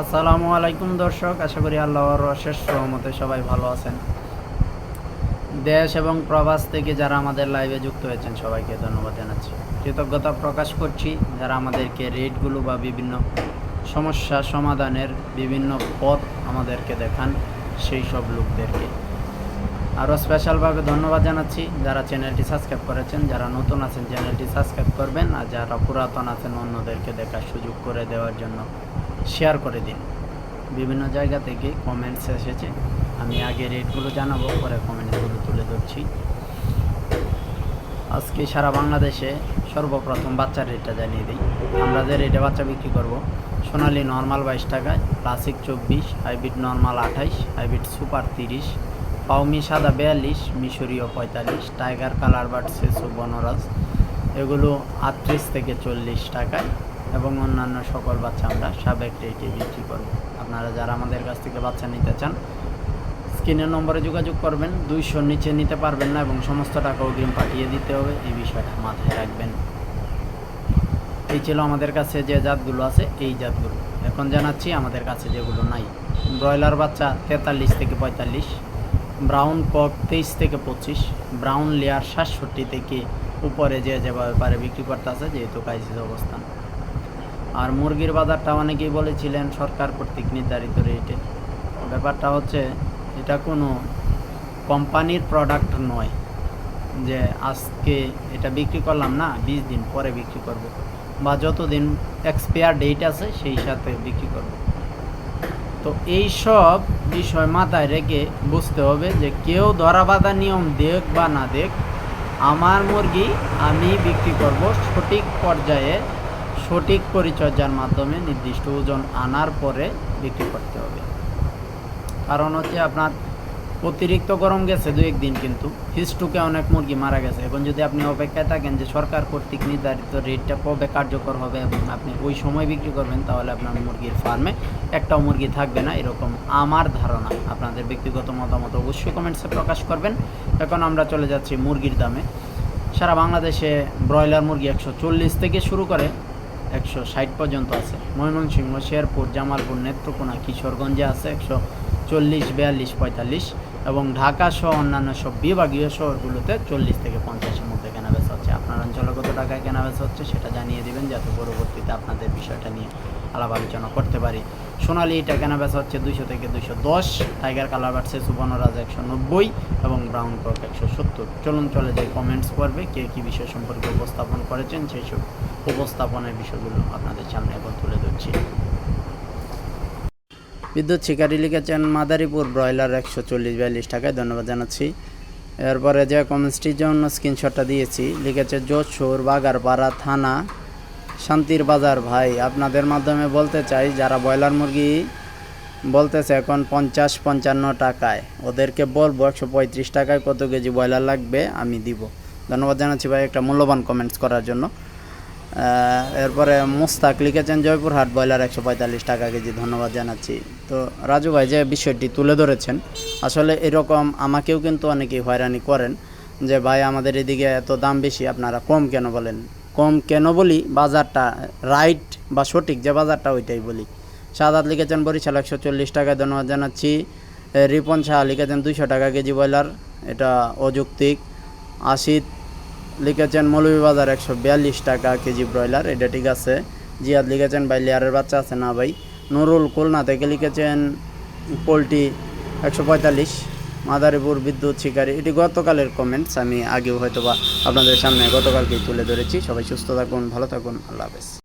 আসসালামু আলাইকুম দর্শক, আশা করি আল্লাহর অশেষ সহমতে সবাই ভালো আছেন। দেশ এবং প্রবাস থেকে যারা আমাদের লাইভে যুক্ত হয়েছেন, সবাইকে ধন্যবাদ জানাচ্ছি। কৃতজ্ঞতা প্রকাশ করছি যারা আমাদেরকে রেটগুলো বা বিভিন্ন সমস্যা সমাধানের বিভিন্ন পথ আমাদেরকে দেখান, সেই সব লোকদেরকে। আরও স্পেশালভাবে ধন্যবাদ জানাচ্ছি যারা চ্যানেলটি সাবস্ক্রাইব করেছেন, যারা নতুন আছেন চ্যানেলটি সাবস্ক্রাইব করবেন আর যারা পুরাতন আছেন, অন্যদেরকে দেখার সুযোগ করে দেওয়ার জন্য শেয়ার করে দিন। বিভিন্ন জায়গা থেকে কমেন্টস এসেছে, আমি আগে রেটগুলো জানাব, পরে কমেন্টসগুলো তুলে ধরছি। আজকে সারা বাংলাদেশে সর্বপ্রথম বাচ্চার রেটটা জানিয়ে দিই। আমরা যে রেটে বাচ্চা বিক্রি করব, সোনালি নর্মাল বাইশ টাকায় ক্লাসিক চব্বিশ হাইব্রিড নর্মাল আঠাইশ হাইব্রিড সুপার তিরিশ পাউমি সাদা বিয়াল্লিশ, মিশরীয় পঁয়তাল্লিশ, টাইগার কালার বার্ড সেসু বনরাজ। এগুলো আটত্রিশ থেকে চল্লিশ টাকায় এবং অন্যান্য সকল বাচ্চা আমরা সাবেক রেটে বিক্রি করব। আপনারা যারা আমাদের কাছ থেকে বাচ্চা নিতে চান স্ক্রিনের নম্বরে যোগাযোগ করবেন, দুইশোর নিচে নিতে পারবেন না এবং সমস্ত টাকা অগ্রিম পাঠিয়ে দিতে হবে, এই বিষয়টা মাথায় রাখবেন। এই ছিল আমাদের কাছে যে জাতগুলো আছে, এই জাতগুলো। এখন জানাচ্ছি আমাদের কাছে যেগুলো নাই। ব্রয়লার বাচ্চা তেতাল্লিশ থেকে পঁয়তাল্লিশ ব্রাউন কক তেইশ থেকে পঁচিশ, ব্রাউন লেয়ার সাতষট্টি থেকে উপরে যে যেভাবে পারে বিক্রি করতে আছে যেহেতু কাইসিস অবস্থান। আর মুরগির বাজারটা অনেকেই বলেছিলেন সরকার কর্তৃক নির্ধারিত রেটে ব্যাপারটা হচ্ছে, এটা কোনো কোম্পানির প্রোডাক্ট নয় যে আজকে এটা বিক্রি করলাম না, বিশ দিন পরে বিক্রি করব। বা যতদিন এক্সপায়ার ডেট আছে, সেই সাথে বিক্রি করব। তো এই সব বিষয় মাথায় রেখে বুঝতে হবে যে কেউ ধরা বাঁধা নিয়ম দেখ বা না দেখ, আমার মুরগি আমি বিক্রি করব সঠিক পর্যায়ে সঠিক পরিচর্যার মাধ্যমে নির্দিষ্ট ওজন আনার পরে বিক্রি করতে হবে। কারণ হচ্ছে আপনার অতিরিক্ত গরম গেছে দু একদিন কিন্তু। হিস্টুকে অনেক মুরগি মারা গেছে। এখন যদি আপনি অপেক্ষায় থাকেন যে সরকার কর্তৃক নির্ধারিত রেটটা কবে কার্যকর হবে এবং আপনি ওই সময় বিক্রি করবেন, তাহলে আপনার মুরগির ফার্মে একটাও মুরগি থাকবে না, এরকম আমার ধারণা। আপনাদের ব্যক্তিগত মতামত অবশ্যই কমেন্টসে প্রকাশ করবেন। এখন আমরা চলে যাচ্ছি মুরগির দামে। সারা বাংলাদেশে ব্রয়লার মুরগি একশো চল্লিশ থেকে শুরু করে একশো ষাট পর্যন্ত আছে। ময়মনসিংহ, শেরপুর, জামালপুর, নেত্রকোনা, কিশোরগঞ্জে আছে একশো চল্লিশ, বিয়াল্লিশ, পঁয়তাল্লিশ। এবং ঢাকা সহ অন্যান্য সব বিভাগীয় শহরগুলোতে চল্লিশ থেকে পঞ্চাশের মধ্যে কেনা বেচা হচ্ছে। আপনার অঞ্চলে কত টাকায় কেনা বেচা হচ্ছে সেটা জানিয়ে দেবেন, যাতে পরবর্তীতে আপনাদের বিষয়টা নিয়ে আলাপ আলোচনা করতে পারি। সোনালি এটা কেনা বেচা হচ্ছে দুশো থেকে দুশো দশ টাইগার কালার বাড়ছে সুবর্ণরাজ একশো নব্বই এবং ব্রাউন কক একশো সত্তর। চলুন চলে যাই কমেন্টস করবে কে কী বিষয় সম্পর্কে উপস্থাপন করেছেন, সেই সব উপস্থাপনের বিষয়গুলো আপনাদের সামনে এখন তুলে ধরছি। বিদ্যুৎ শিকারি লিখেছেন মাদারীপুর ব্রয়লার একশো চল্লিশ বিয়াল্লিশ টাকায় ধন্যবাদ জানাচ্ছি। এরপরে যে কমেন্টসটির জন্য স্ক্রিনশটটা দিয়েছি, লিখেছে যশোর বাগারপাড়া থানা, শান্তির বাজার ভাই। আপনাদের মাধ্যমে বলতে চাই, যারা ব্রয়লার মুরগি বলতেছে এখন পঞ্চাশ পঞ্চান্ন টাকায়, ওদেরকে বলব একশো পঁয়ত্রিশ টাকায় কত কেজি ব্রয়লার লাগবে, আমি দিব। ধন্যবাদ জানাচ্ছি ভাই, একটা মূল্যবান কমেন্টস করার জন্য। এরপরে মোস্তাক লিখেছেন জয়পুরহাট ব্রয়লার একশো পঁয়তাল্লিশ টাকা কেজি, ধন্যবাদ জানাচ্ছি। তো রাজু ভাই যে বিষয়টি তুলে ধরেছেন, আসলে এরকম আমাকেও কিন্তু অনেকেই হয়রানি করেন যে, ভাই, আমাদের এদিকে এত দাম বেশি, আপনারা কম কেন বলেন? কম কেন বলি, বাজারটা রাইট বা সঠিক যে বাজারটা ওইটাই বলি। সাদাত লিখেছেন, বরিশাল একশো চল্লিশ টাকায় ধন্যবাদ জানাচ্ছি। রিপন শাহ লিখেছেন, দুইশো টাকা কেজি ব্রয়লার, এটা অযৌক্তিক। আশিত লিখেছেন মৌলভীবাজার একশো বিয়াল্লিশ টাকা কেজি ব্রয়লার, এটা ঠিক আছে। জিয়াদ লিখেছেন, ভাই, লেয়ারের বাচ্চা আছে না ভাই? নুরুল খুলনা থেকে লিখেছেন, পোলট্রি একশো পঁয়তাল্লিশ, মাদারীপুর বিদ্যুৎ শিকারী। এটি গতকালের কমেন্টস আমি আগেও হয়তোবা আপনাদের সামনে গতকালকেই তুলে ধরেছি। সবাই সুস্থ থাকুন, ভালো থাকুন, আল্লাহ হাফেজ।